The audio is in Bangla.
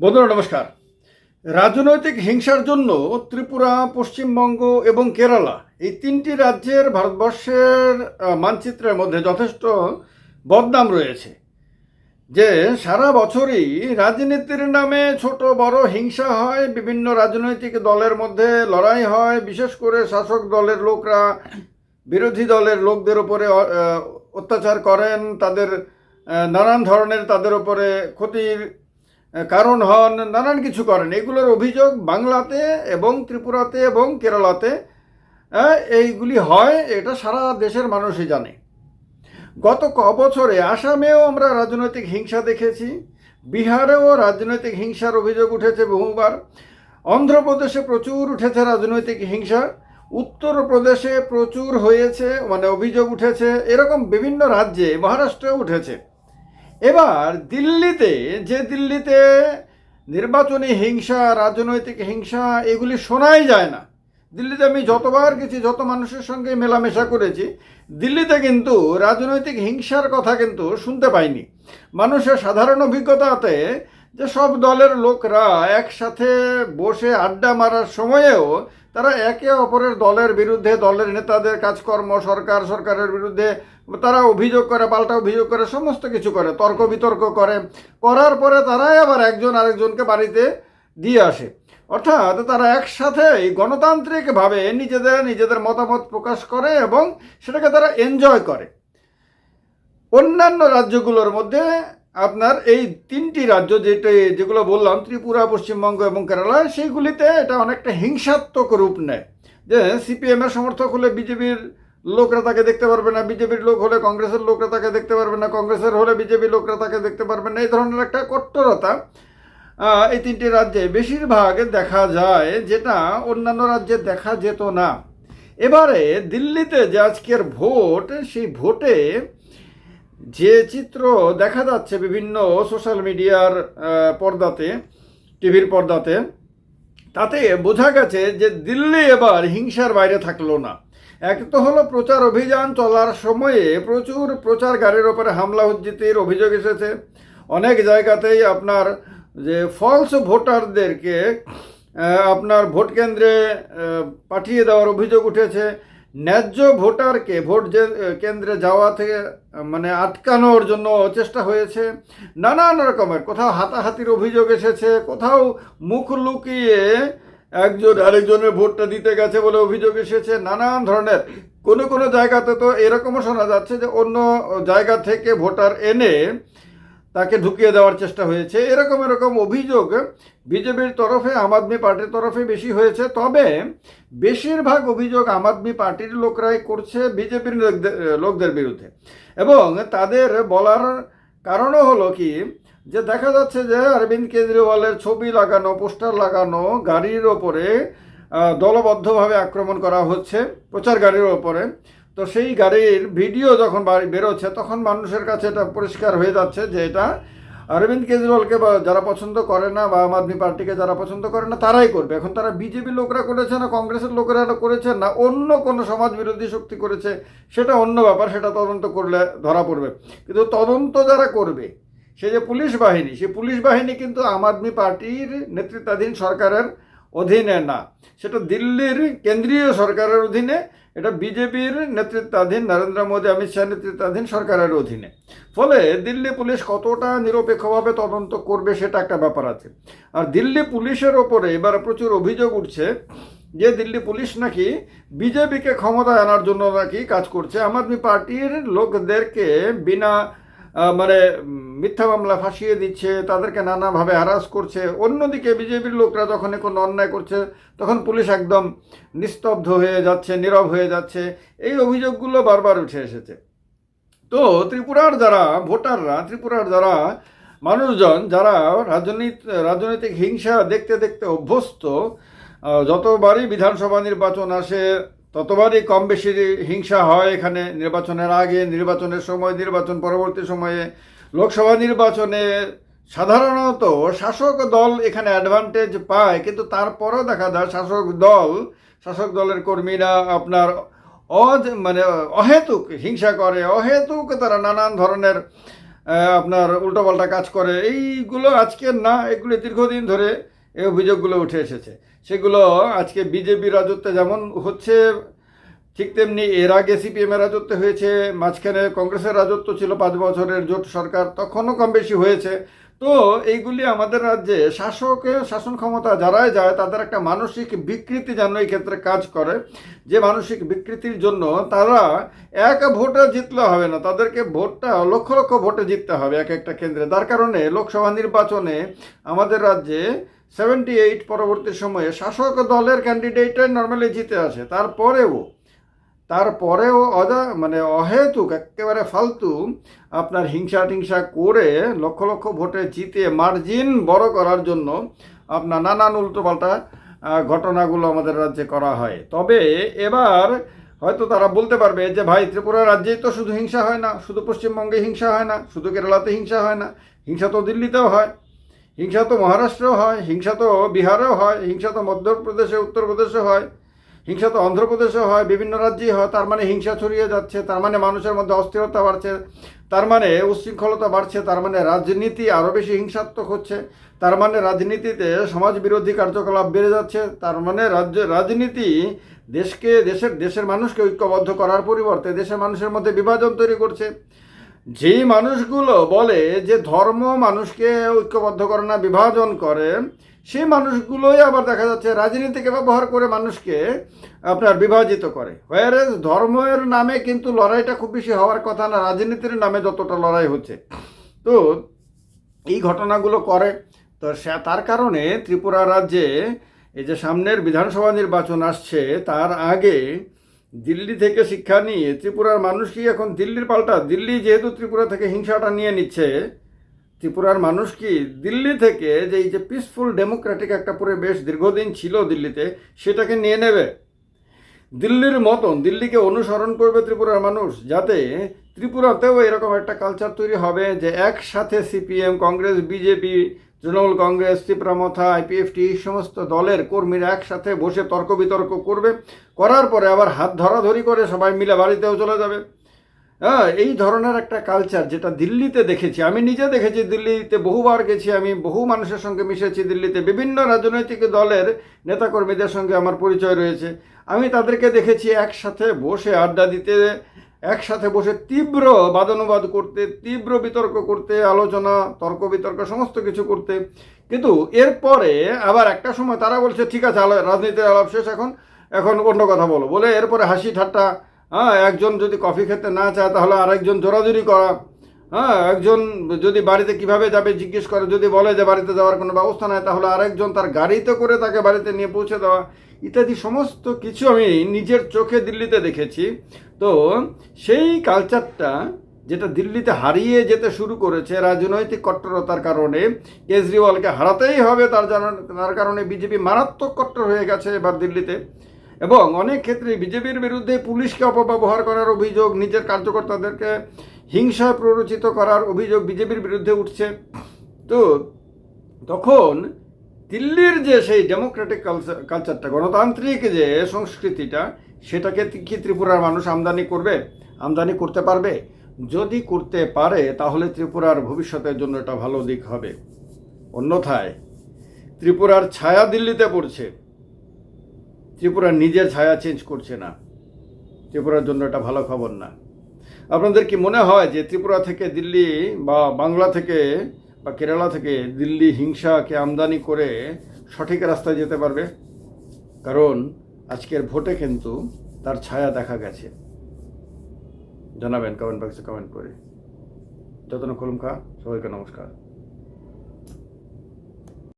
বন্ধুরা, নমস্কার। রাজনৈতিক হিংসার জন্য ত্রিপুরা, পশ্চিমবঙ্গ এবং কেরালা এই তিনটি রাজ্যের ভারতবর্ষের মানচিত্রের মধ্যে যথেষ্ট বদনাম রয়েছে। যে সারা বছরই রাজনীতির নামে ছোট বড় হিংসা হয়, বিভিন্ন রাজনৈতিক দলের মধ্যে লড়াই হয়, বিশেষ করে শাসক দলের লোকরা, বিরোধী দলের লোকদের উপরে অত্যাচার করেন, তাদের নানান ধরনের তাদের উপরে ক্ষতির কারণ হন, নানান কিছু করেন। এগুলোর অভিযোগ বাংলাতে এবং ত্রিপুরাতে এবং কেরালাতে এইগুলি হয়, এটা সারা দেশের মানুষই জানে। গত ক বছরে আসামেও আমরা রাজনৈতিক হিংসা দেখেছি, বিহারেও রাজনৈতিক হিংসার অভিযোগ উঠেছে বহুবার, অন্ধ্রপ্রদেশে প্রচুর উঠেছে রাজনৈতিক হিংসা, উত্তরপ্রদেশে প্রচুর হয়েছে মানে অভিযোগ উঠেছে, এরকম বিভিন্ন রাজ্যে, মহারাষ্ট্রেও উঠেছে। এবার দিল্লিতে, যে দিল্লিতে নির্বাচনী হিংসা, রাজনৈতিক হিংসা, এগুলি শোনাই যায় না। দিল্লিতে আমি যতবার গেছি, যত মানুষের সঙ্গে মেলামেশা করেছি, দিল্লিতে কিন্তু রাজনৈতিক হিংসার কথা কিন্তু শুনতে পাইনি। মানুষের সাধারণ অভিজ্ঞতাতে যে সব দলের লোকরা একসাথে বসে আড্ডা মারার সময়েও তারা একে অপরের দলের বিরুদ্ধে, দলের নেতাদের কাজকর্ম, সরকার, সরকারের বিরুদ্ধে তারা অভিযোগ করে, পাল্টা অভিযোগ করে, সমস্ত কিছু করে, তর্ক বিতর্ক করে। করার পরে তারাই আবার একজন আরেকজনকে বাড়িতে দিয়ে আসে। অর্থাৎ তারা একসাথে গণতান্ত্রিকভাবে নিজেদের নিজেদের মতামত প্রকাশ করে এবং সেটাকে তারা এনজয় করে। অন্যান্য রাজ্যগুলোর মধ্যে আপনার এই তিনটি রাজ্য যেটা যেগুলো বললাম, ত্রিপুরা, পশ্চিমবঙ্গ এবং কেরালা, সেইগুলিতে এটা অনেকটা হিংসাত্মক রূপ নেয়। যে সিপিএমের সমর্থক হলে বিজেপির লোকরা তাকে দেখতে পারবে না, বিজেপির লোক হলে কংগ্রেসের লোকরা তাকে দেখতে পারবে না, কংগ্রেসের হলে বিজেপির লোকরা তাকে দেখতে পারবে না, এই ধরনের একটা কট্টরতা এই তিনটি রাজ্যে বেশিরভাগ দেখা যায় যেটা অন্যান্য রাজ্যে দেখা যেত না। এবারে দিল্লিতে যে আজকের ভোট, সেই ভোটে যে চিত্র দেখা যাচ্ছে বিভিন্ন সোশ্যাল মিডিয়ার পর্দাতে, টিভির পর্দাতে, তাতে বোঝা গেছে যে দিল্লি এবার হিংসার বাইরে থাকল না। এক তো হলো প্রচার অভিযান চলার সময়ে প্রচুর প্রচার গাড়ির ওপরে হামলা উজ্জিতির অভিযোগ এসেছে। অনেক জায়গাতেই আপনার যে ফলস ভোটারদেরকে আপনার ভোট কেন্দ্রে পাঠিয়ে দেওয়ার অভিযোগ উঠেছে। ন্যায্য ভোটারকে ভোট কেন্দ্রে যাওয়া থেকে মানে আটকানোর জন্য চেষ্টা হয়েছে। নানান রকমের, কোথাও হাতাহাতির অভিযোগ এসেছে, কোথাও মুখ লুকিয়ে একজন আরেকজনের ভোটটা দিতে গেছে বলে অভিযোগ এসেছে, নানান ধরনের। কোনো কোনো জায়গাতে তো এরকমও শোনা যাচ্ছে যে অন্য জায়গা থেকে ভোটার এনে তাকে ঢুকিয়ে দেওয়ার চেষ্টা হয়েছে। এরকম এরকম অভিযোগ বিজেপির তরফে, আম আদমি পার্টির তরফে বেশি হয়েছে। তবে বেশিরভাগ অভিযোগ আম আদমি পার্টির লোকরাই করছে বিজেপির লোকদের- বিরুদ্ধে। এবং তাদের বলার কারণও হলো কি, যে দেখা যাচ্ছে যে অরবিন্দ কেজরিওয়ালের ছবি লাগানো, পোস্টার লাগানো, গাড়ির ওপরে দলবদ্ধভাবে আক্রমণ করা হচ্ছে, প্রচার গাড়ির ওপরে। তো সেই গাড়ির ভিডিও যখন বেরোচ্ছে, তখন মানুষের কাছে এটা পরিষ্কার হয়ে যাচ্ছে যে এটা অরবিন্দ কেজরিওয়ালকে যারা পছন্দ করে না বা আম আদমি পার্টিকে যারা পছন্দ করে না, তারাই করবে। এখন তারা বিজেপি লোকরা করেছে না, কংগ্রেসের লোকেরা করেছে না, অন্য কোনো সমাজ বিরোধী শক্তি করেছে, সেটা অন্য ব্যাপার, সেটা তদন্ত করলে ধরা পড়বে। কিন্তু তদন্ত যারা করবে, সে যে পুলিশ বাহিনী, সে পুলিশ বাহিনী কিন্তু আম আদমি পার্টির নেতৃত্বাধীন সরকারের অধীনে না। সেটা দিল্লির কেন্দ্রীয় সরকারের অধীনে, এটা বিজেপির নেতৃত্বাধীন নরেন্দ্র মোদী, অমিত শাহ নেতৃত্বাধীন সরকারের অধীনে। ফলে দিল্লি পুলিশ কতটা নিরপেক্ষভাবে তদন্ত করবে সেটা একটা ব্যাপার আছে। আর দিল্লি পুলিশের ওপরে এবার প্রচুর অভিযোগ উঠছে যে দিল্লি পুলিশ নাকি বিজেপিকে ক্ষমতা আনার জন্য নাকি কাজ করছে। আম আদমি পার্টির লোকদেরকে বিনা মানে মিথ্যা মামলা ফাঁসিয়ে দিচ্ছে, তাদেরকে নানাভাবে হারাস করছে। অন্যদিকে বিজেপির লোকরা যখন কোনো অন্যায় করছে, তখন পুলিশ একদম নিস্তব্ধ হয়ে যাচ্ছে, নীরব হয়ে যাচ্ছে। এই অভিযোগগুলো বারবার উঠে এসেছে। তো ত্রিপুরার যারা ভোটাররা, ত্রিপুরার যারা মানুষজন, যারা রাজনীতি, রাজনৈতিক হিংসা দেখতে দেখতে অভ্যস্ত যতবারই বিধানসভা নির্বাচন আসে ততবারই কম বেশি হিংসা হয় এখানে নির্বাচনের আগে, নির্বাচনের সময়, নির্বাচন পরবর্তী সময়ে। লোকসভা নির্বাচনে সাধারণত শাসক দল এখানে অ্যাডভান্টেজ পায়, কিন্তু তারপরও দেখা যায় শাসক দল, শাসক দলের কর্মীরা আপনার অজ মানে অহেতুক হিংসা করে, অহেতুক তারা নানান ধরনের আপনার উল্টোপাল্টা কাজ করে। এইগুলো আজকের না, এগুলো দীর্ঘদিন ধরে এই অভিযোগগুলো উঠে এসেছে। সেগুলো আজকে বিজেপি রাজত্বে যেমন হচ্ছে, ঠিক তেমনি এর আগে সিপিএম এর রাজত্ব হয়েছে, মাঝখানে কংগ্রেসের রাজত্ব ছিল পাঁচ বছরের জোট সরকার, তখনও কম বেশি হয়েছে। তো এইগুলি আমাদের রাজ্যে শাসকের শাসন ক্ষমতা যারাই যায়, তাদের একটা মানসিক বিকৃতি যেন এই ক্ষেত্রে কাজ করে। যে মানসিক বিকৃতির জন্য তারা এক ভোটে জিতলে হবে না, তাদেরকে ভোটটা, লক্ষ লক্ষ ভোটে জিততে হবে এক একটা কেন্দ্রে। তার কারণে লোকসভা নির্বাচনে আমাদের রাজ্যে সেভেন্টি এইট পরবর্তী সময়ে শাসক দলের ক্যান্ডিডেটে নর্মালি জিতে আসে। তারপরেও তারপরেও অদা মানে অহেতুক, একেবারে ফালতু আপনার হিংসা টিংসা করে লক্ষ লক্ষ ভোটে জিতে মার্জিন বড় করার জন্য আপনার নানান উল্টোপাল্টা ঘটনাগুলো আমাদের রাজ্যে করা হয়। তবে এবার হয়তো তারা বলতে পারবে যে, ভাই, ত্রিপুরা রাজ্যেই তো শুধু হিংসা হয় না, শুধু পশ্চিমবঙ্গে হিংসা হয় না, শুধু কেরালাতে হিংসা হয় না, হিংসা তো দিল্লিতেও হয়। হিংসা তো মহারাষ্ট্রেও হয়, হিংসা তো বিহারেও হয়, হিংসা তো মধ্যপ্রদেশে উত্তরপ্রদেশে হয়, হিংসা তো অন্ধ্রপ্রদেশে হয়, বিভিন্ন রাজ্যেই হয়, তার মানে হিংসা ছড়িয়ে যাচ্ছে, তার মানে মানুষের মধ্যে অস্থিরতা বাড়ছে, তার মানে উশৃঙ্খলতা বাড়ছে, তার মানে রাজনীতি আরও বেশি হিংসাত্মক হচ্ছে, তার মানে রাজনীতিতে সমাজ বিরোধী কার্যকলাপ বেড়ে যাচ্ছে, তার মানে রাজ্য, রাজনীতি দেশকে, দেশের দেশের মানুষকে ঐক্যবদ্ধ করার পরিবর্তে দেশের মানুষের মধ্যে বিভাজন তৈরি করছে যেই মানুষগুলো বলে যে ধর্ম মানুষকে ঐক্যবদ্ধ করে না, বিভাজন করে সেই মানুষগুলোই আবার দেখা যাচ্ছে রাজনীতিকে ব্যবহার করে মানুষকে আপনার বিভাজিত করে। হোয়ারে ধর্মের নামে কিন্তু লড়াইটা খুব বেশি হওয়ার কথা না, রাজনীতির নামে যতটা লড়াই হচ্ছে। তো এই ঘটনাগুলো করে। তো সে তার কারণে ত্রিপুরা রাজ্যে এই যে সামনের বিধানসভা নির্বাচন আসছে, তার আগে দিল্লি থেকে শিক্ষা নিয়ে ত্রিপুরার মানুষ কি এখন দিল্লির পাল্টা? দিল্লি যেহেতু ত্রিপুরা থেকে হিংসাটা নিয়ে নিচ্ছে, ত্রিপুরার মানুষ কি দিল্লি থেকে যে এই যে পিসফুল ডেমোক্রেটিক একটা পরিবেশ দীর্ঘদিন ছিল দিল্লিতে, সেটাকে নিয়ে নেবে? দিল্লির মতন দিল্লিকে অনুসরণ করবে ত্রিপুরার মানুষ যাতে ত্রিপুরাতেও এরকম একটা কালচার তৈরি হবে যে একসাথে সিপিএম কংগ্রেস বিজেপি তৃণমূল কংগ্রেস, ত্রিপুরামথা আইপিএফটি এই সমস্ত দলের কর্মীরা একসাথে বসে তর্ক বিতর্ক করবে। করার পরে আবার হাত ধরাধরি করে সবাই মিলে বাড়িতেও চলে যাবে। হ্যাঁ এই ধরনের একটা কালচার যেটা দিল্লিতে দেখেছি। আমি নিজে দেখেছি দিল্লিতে, বহুবার গেছি আমি, বহু মানুষের সঙ্গে মিশেছি দিল্লিতে। বিভিন্ন রাজনৈতিক দলের নেতাকর্মীদের সঙ্গে আমার পরিচয় রয়েছে। আমি তাদেরকে দেখেছি একসাথে বসে আড্ডা দিতে একসাথে বসে তীব্র বাদানুবাদ করতে, তীব্র বিতর্ক করতে, আলোচনা, তর্ক বিতর্ক, সমস্ত কিছু করতে। কিন্তু এরপরে আবার একটা সময় তারা বলছে, ঠিক আছে রাজনীতির আলাপ শেষ এখন এখন অন্য কথা বলো। বলে এরপরে হাসি ঠাট্টা হ্যাঁ একজন যদি কফি খেতে না চায়, তাহলে আরেকজন জোরাজুরি করা। হ্যাঁ একজন যদি বাড়িতে কীভাবে যাবে জিজ্ঞেস করে, যদি বলে যে বাড়িতে যাওয়ার কোনো ব্যবস্থা নাই, তাহলে আরেকজন তার গাড়িতে করে তাকে বাড়িতে নিয়ে পৌঁছে দেওয়া। ইত্যাদি সমস্ত কিছু আমি নিজের চোখে দিল্লিতে দেখেছি। তো সেই কালচারটা যেটা দিল্লিতে হারিয়ে যেতে শুরু করেছে রাজনৈতিক কট্টরতার কারণে, কেজরিওয়ালকে হারাতেই হবে তার তার কারণে বিজেপি মারাত্মক কট্টর হয়ে গেছে এবার দিল্লিতে। এবং অনেক ক্ষেত্রে বিজেপির বিরুদ্ধে পুলিশকে অপব্যবহার করার অভিযোগ, নিজের কার্যকর্তাদেরকে হিংসায় প্ররোচিত করার অভিযোগ বিজেপির বিরুদ্ধে উঠছে। তো তখন দিল্লির যে সেই ডেমোক্রেটিক কালচারটা গণতান্ত্রিক যে সংস্কৃতিটা, সেটাকে কি ত্রিপুরার মানুষ আমদানি করবে? আমদানি করতে পারবে? যদি করতে পারে, তাহলে ত্রিপুরার ভবিষ্যতের জন্য এটা ভালো দিক হবে। অন্যথায়, ত্রিপুরার ছায়া দিল্লিতে পড়ছে। ত্রিপুরা নিজের ছায়া চেঞ্জ করছে না। ত্রিপুরার জন্য এটা ভালো খবর না। আপনাদের কি মনে হয় যে ত্রিপুরা থেকে দিল্লি বা বাংলা থেকে বা কেরালা থেকে দিল্লি হিংসাকে আমদানি করে সঠিক রাস্তায় যেতে পারবে। কারণ আজকের ভোটে কিন্তু তার ছায়া দেখা গেছে। জানাবেন কমেন্ট বক্সে কমেন্ট করে। যতন কলম খা সবাইকে নমস্কার।